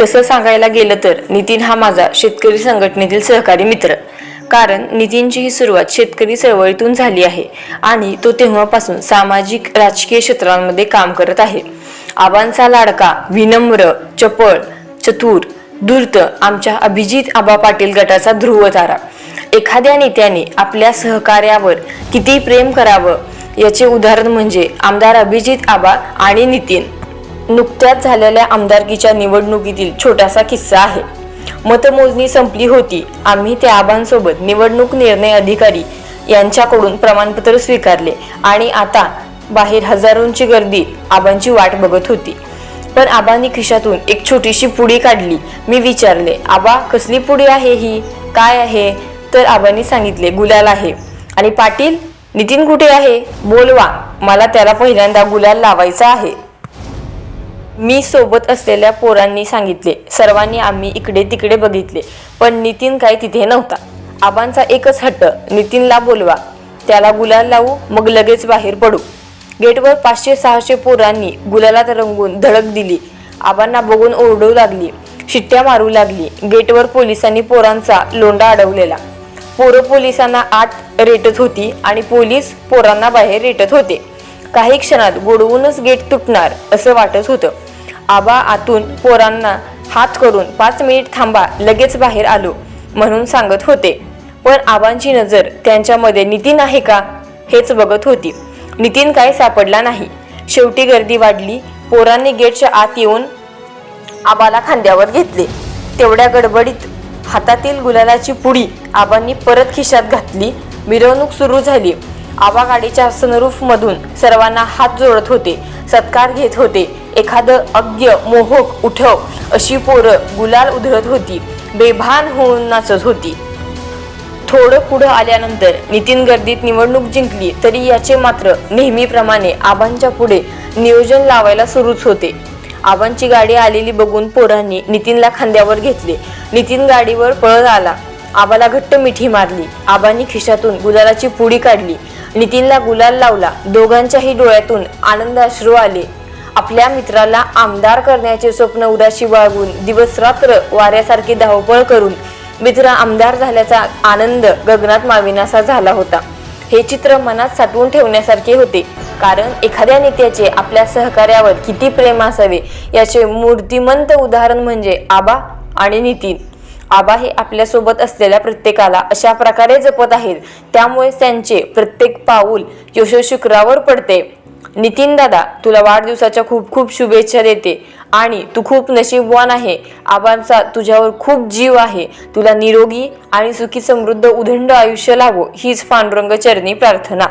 तसं सांगायला गेलं तर नितीन हा माझा शेतकरी संघटनेतील सहकारी मित्र. कारण नितीनची ही सुरुवात शेतकरी चळवळीतून झाली आहे आणि तो तेव्हापासून सामाजिक राजकीय क्षेत्रांमध्ये काम करत आहे. आबांचा लाडका विनम्र चपळ चतुर धूर्त आमच्या अभिजित आबा पाटील गटाचा ध्रुव तारा एखाद्या नेत्याने आपल्या सहकार्यावर किती प्रेम करावं? याचे उदाहरण म्हणजे आमदार अभिजित आबा आणि नितीन. नुकत्याच झालेल्या आमदारकीच्या निवडणुकीतील छोटासा किस्सा आहे. मतमोजणी संपली होती. आम्ही त्या आबांसोबत निवडणूक निर्णय अधिकारी यांच्याकडून प्रमाणपत्र स्वीकारले आणि आता बाहेर हजारोंची गर्दी आबांची वाट बघत होती. पण आबांनी खिशातून एक छोटीशी पुडी काढली. मी विचारले आबा कसली पुडी आहे ही? काय आहे? तर आबांनी सांगितले गुलाल आहे. आणि पाटील नितीन कुठे आहे? बोलवा मला त्याला पहिल्यांदा गुलाल लावायचा आहे. मी सोबत असलेल्या पोरांनी सांगितले सर्वांनी आम्ही इकडे तिकडे बघितले पण नितीन काय तिथे नव्हता. आबांचा एकच हट्ट नितीनला बोलवा. त्याला गुलाल लावू मग लगेच बाहेर पडू. गेटवर पाचशे सहाशे पोरांनी गुलालात रंगून धडक दिली. आबांना बघून ओरडू लागली शिट्ट्या मारू लागली. गेटवर पोलिसांनी पोरांचा लोंडा अडवलेला. पोरं पोलिसांना आत रेटत होती आणि पोलीस पोरांना बाहेर रेटत होते. काही क्षणात गोडवूनच गेट तुटणार असं वाटत होतं. आबा आतून पोरांना हात करून पाच मिनिट थांबा लगेच बाहेर आलो म्हणून सांगत होते. पण आबांची नजर त्यांच्यामध्ये नितीन आहे का? हेच बघत होती. नितीन काय सापडला नाही. शेवटी गर्दी वाढली. पोरांनी गेटच्या आत येऊन आबाला खांद्यावर घेतले. तेवढ्या गडबडीत हातातील गुलालाची पुडी आबांनी परत खिशात घातली. मिरवणूक सुरू झाली. आबा गाडीच्या सनरूफमधून सर्वांना हात जोडत होते. सत्कार घेत होते. एखादं अज्ञ मोहक उठव अशी पोरं गुलाल उधळत होती. बेभान होऊन नाचत होती. थोडं पुढं आल्यानंतर नितीन गर्दीत निवडणूक जिंकली तरी याचे मात्र नेहमीप्रमाणे आबांच्या पुढे नियोजन लावायला सुरूच होते. आबांची गाडी आलेली बघून पोरांनी नितीनला खांद्यावर घेतले. नितीन गाडीवर पळत आला. आबाला घट्ट मिठी मारली. आबांनी खिशातून गुलालाची पुडी काढली. नितीनला गुलाल लावला. दोघांच्याही डोळ्यातून आनंद अश्रू आले. आपल्या मित्राला आमदार करण्याचे स्वप्न उदाशी बाळगून दिवस रात्र वाऱ्यासारखी धावपळ करून मित्र आमदार झाल्याचा आनंद गगनात माविनासा झाला होता. हे चित्र मनात साठवून ठेवण्यासारखे होते. कारण एखाद्या नेत्याचे आपल्या सहकार्यावर किती प्रेम असावे याचे मूर्तिमंत उदाहरण म्हणजे आबा आणि नितीन. आबा हे आपल्यासोबत असलेल्या प्रत्येकाला अशा प्रकारे जपत आहेत. त्यामुळे त्यांचे प्रत्येक पाऊल यशोशिखरावर पडते. नितीन दादा तुला वाढदिवसाच्या खूप खूप शुभेच्छा देते. आणि तू खूप नशीबवान आहे. आबांचा तुझ्यावर खूप जीव आहे. तुला निरोगी आणि सुखी समृद्ध उदंड आयुष्य लाभो हीच पांडुरंग चरणी प्रार्थना.